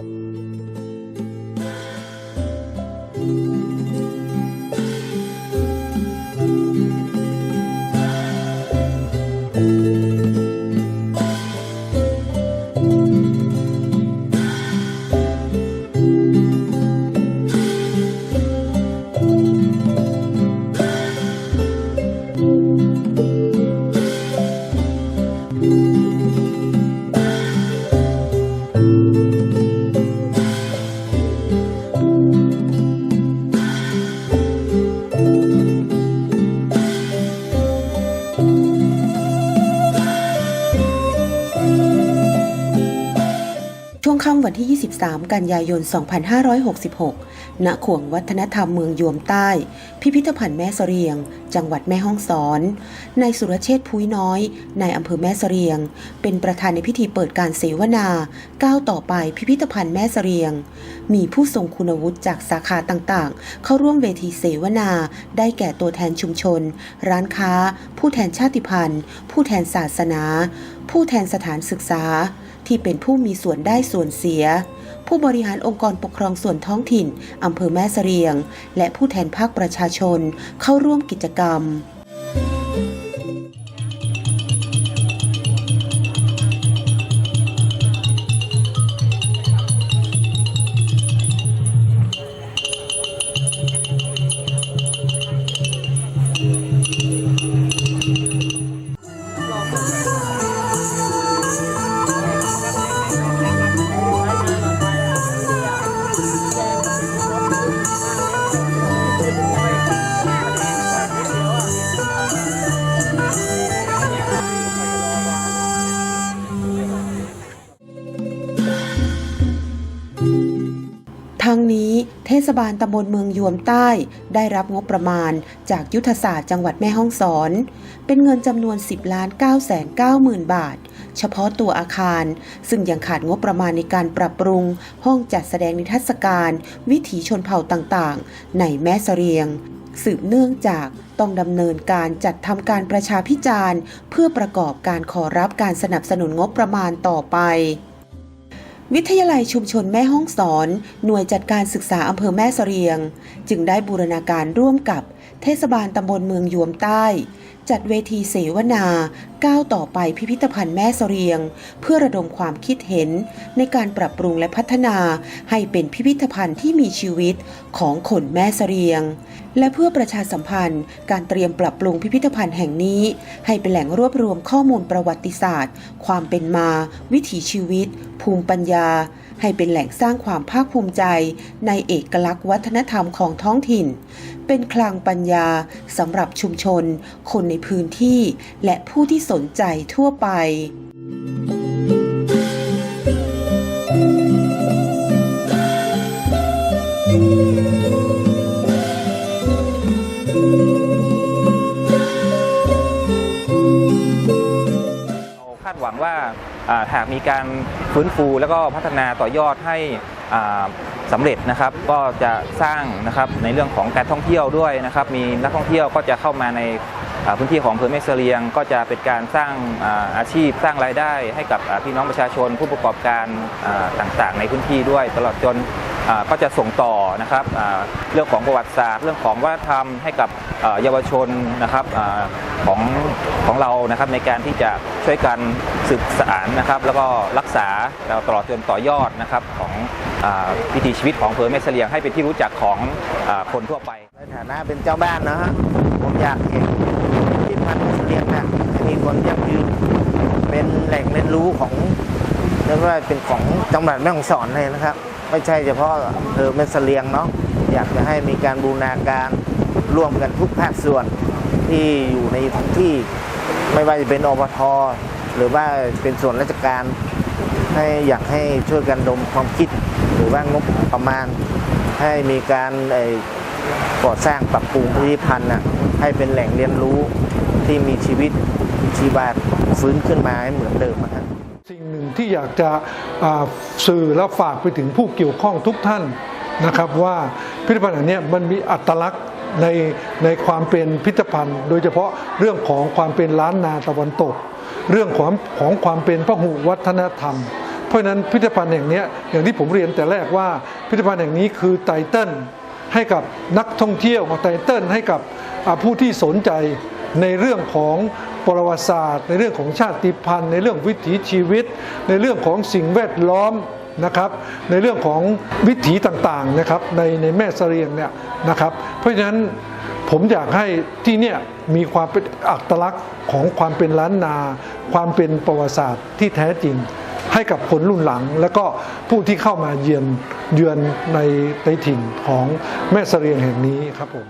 ช่ วง ค่ำวันที่ 23 กันยายน 2566 ณขวงวัฒนธรรมเมืองยวมใต้ พิพิธภัณฑ์แม่เสรียง จังหวัดแม่ฮ่องสอน นายสุรเชษพุ้ยน้อย นายอำเภอแม่เสรียง เป็นประธานในพิธีเปิดการเสวนาก้าวต่อไปพิพิธภัณฑ์แม่เสรียง มีผู้ทรงคุณวุฒิจากสาขาต่างๆ เข้าร่วมเวทีเสวนา ได้แก่ตัวแทนชุมชน ร้านค้า ผู้แทนชาติพันธุ์ ผู้แทนศาสนา ผู้แทนสถานศึกษา ที่เป็นผู้มีส่วนได้ส่วนเสีย ผู้บริหารองค์กรปกครองส่วนท้องถิ่นอำเภอแม่เสรียง และผู้แทนภาคประชาชนเข้าร่วมกิจกรรม ทั้งนี้เทศบาลตำบลเมืองยวมใต้ ได้รับงบประมาณจากยุทธศาสตร์จังหวัดแม่ฮ่องสอน เป็นเงินจำนวน 10ล้าน9แสน9หมื่นบาท เฉพาะตัวอาคาร ซึ่งยังขาดงบประมาณในการปรับปรุง ห้องจัดแสดงนิทรรศการ วิถีชนเผ่าต่างๆ ในแม่เสรียง สืบเนื่องจากต้องดำเนินการจัดทำการประชาพิจารณ์ เพื่อประกอบการขอรับการสนับสนุนงบประมาณต่อไป วิทยาลัยชุมชนแม่ห้องสอน หน่วยจัดการศึกษาอำเภอแม่เสรียง จึงได้บูรณาการร่วมกับเทศบาลตำบลเมืองยวมใต้ จัดเวทีเสวนาก้าวต่อไปพิพิธภัณฑ์แม่เสรียง เพื่อระดมความคิดเห็น ในการปรับปรุงและพัฒนาให้เป็นพิพิธภัณฑ์ที่มีชีวิตของคนแม่เสรียง และเพื่อประชาสัมพันธ์ การเตรียมปรับปรุงพิพิธภัณฑ์แห่งนี้ ให้เป็นแหล่งรวบรวมข้อมูลประวัติศาสตร์ ความเป็นมา วิถีชีวิต ภูมิปัญญา ให้เป็นแหล่งสร้างความภาคภูมิใจ ในเอกลักษณ์วัฒนธรรมของท้องถิ่น เป็นคลังปญญาสำหรับชุมชน คนในพื้นที่และผู้ที่สนใจทั่วไปเราคาดหวังว่าอ่าหากมีการฟื้นฟูแล้วก็พัฒนาต่อยอดให้ สำสำเร็จนะครับก็จะสร้างนะครับในเรื่องของการท่องเที่ยวด้วยนะครับ มีนักท่องเที่ยวก็จะเข้ามาในพื้นที่ของอำเภอแม่เสลียง ก็จะเป็นการสร้างอาชีพสร้างรายได้ให้กับพี่น้องประชาชนผู้ประกอบการต่างๆ ในพื้นที่ด้วยตลอดจน ก็จะส่งต่อนะครับเรื่องของประวัติศาสตร์ เรื่องของวัฒนธรรมให้กับเยาวชนนะครับอของของเรานะครับในการที่จะช่วยกันสืบสานนะครับ แล้วก็รักษาตลอดจนต่อยอดนะครับของวิถีชีวิตของอำเภอแม่เสลียงให้เป็นที่รู้จักของอคนทั่วไปในฐานะเป็นเจ้าบ้านนะฮะผมอยากเห็นที่พันธุ์เรียงนะมีคนยั่งยืนเป็นแหล่งเรียนรู้ของเรียกว่าเป็นของจังหวัดแม่ฮ่องสอนเลยนะครับ ไม่ใช่เฉพาะเภอแม่เสลียงเนาะอยากจะให้มีการบูรณาการร่วมกันทุกภาคส่วนที่อยู่ในท้องที่ ไม่ว่าจะเป็นอบทหรือว่าเป็นส่วนราชการให้อยากให้ช่วยกันดมความคิด หรือว่างบประมาณ ให้มีการเอ่ก่อสร้างปรับปรุงพิพิธภัณฑ์น่ะให้เป็นแหล่งเรียนรู้ที่มีชีวิตชีวาฟื้นขึ้นมาให้เหมือนเดิมนะครับ สิ่งหนึ่งที่อยากจะสื่อและฝากไปถึงผู้เกี่ยวข้องทุกท่านนะครับว่าพิพิธภัณฑ์นเนี้ยมันมีอัตลักษณ์ในในความเป็นพิพิธภัณฑ์ โดยเฉพาะเรื่องของความเป็นล้านนาตะวันตก เรื่องของของความเป็นพหุวัฒนธรรม เพราะนั้นพิพิธภัณฑ์แห่งนี้อย่างที่ผมเรียนแต่แรกว่าพิพิธภัณฑ์แห่งนี้คือไตเติ้ลให้กับนักท่องเที่ยวไตเติ้ลให้กับผู้ที่สนใจ ในเรื่องของประวัติศาสตร์ ในเรื่องของชาติพันธุ์ ในเรื่องวิถีชีวิต ในเรื่องของสิ่งแวดล้อมนะครับในเรื่องของวิถีต่างๆนะครับในในแม่เสรียงเนี่ยนะครับเพราะฉะนั้นผมอยากให้ที่เนี่ยมีความเป็นอัตลักษณ์ของความเป็นล้านนา ความเป็นประวัติศาสตร์ที่แท้จริง ให้กับคนรุ่นหลัง และก็ผู้ที่เข้ามาเยือนเยือนในในถิ่นของแม่เสรียงแห่งนี้ครับผม